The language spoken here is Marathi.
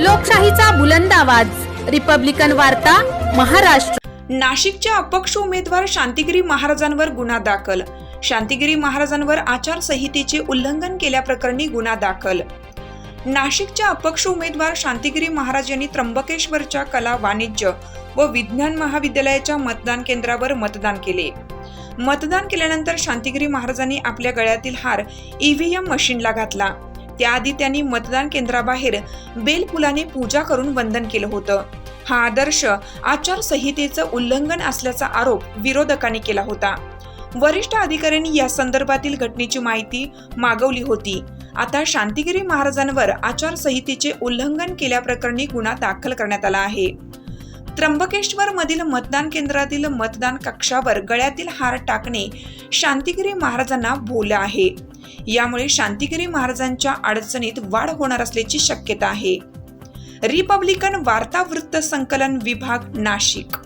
लोकशाहीचा बुलंद आवाज. रिपब्लिकन वार्ता महाराष्ट्र. नाशिकच्या अपक्ष उमेदवार शांतिगिरी महाराजांवर गुन्हा दाखल. शांतिगिरी महाराजांवर आचारसंहितेचे उल्लंघन केल्याप्रकरणी गुन्हा दाखल. नाशिकच्या अपक्ष उमेदवार शांतिगिरी महाराज यांनी त्र्यंबकेश्वरच्या कला वाणिज्य व विज्ञान महाविद्यालयाच्या मतदान केंद्रावर मतदान केले. मतदान केल्यानंतर शांतिगिरी महाराजांनी आपल्या गळ्यातील हार ईव्हीएम मशीनला घातला. त्याआधी त्यांनी मतदान केंद्राबाहेर बेलफुलाने पूजा करून वंदन केलं होतं. हा आदर्श आचारसंहितेचं उल्लंघन असल्याचा आरोप विरोधकांनी केला होता. वरिष्ठ अधिकाऱ्यांनी या संदर्भातील घटनेची माहिती मागवली होती. आता शांतिगिरी महाराजांवर आचारसंहितेचे उल्लंघन केल्याप्रकरणी गुन्हा दाखल करण्यात आला आहे. त्र्यंबकेश्वर मधील मतदान केंद्रातील मतदान कक्षावर गळ्यातील हार टाकणे शांतिगिरी महाराजांना भोलं आहे. यामुळे शांतिगिरी महाराजांच्या अडचणीत वाढ होणार असल्याची शक्यता आहे. रिपब्लिकन वार्ता वृत्त संकलन विभाग नाशिक.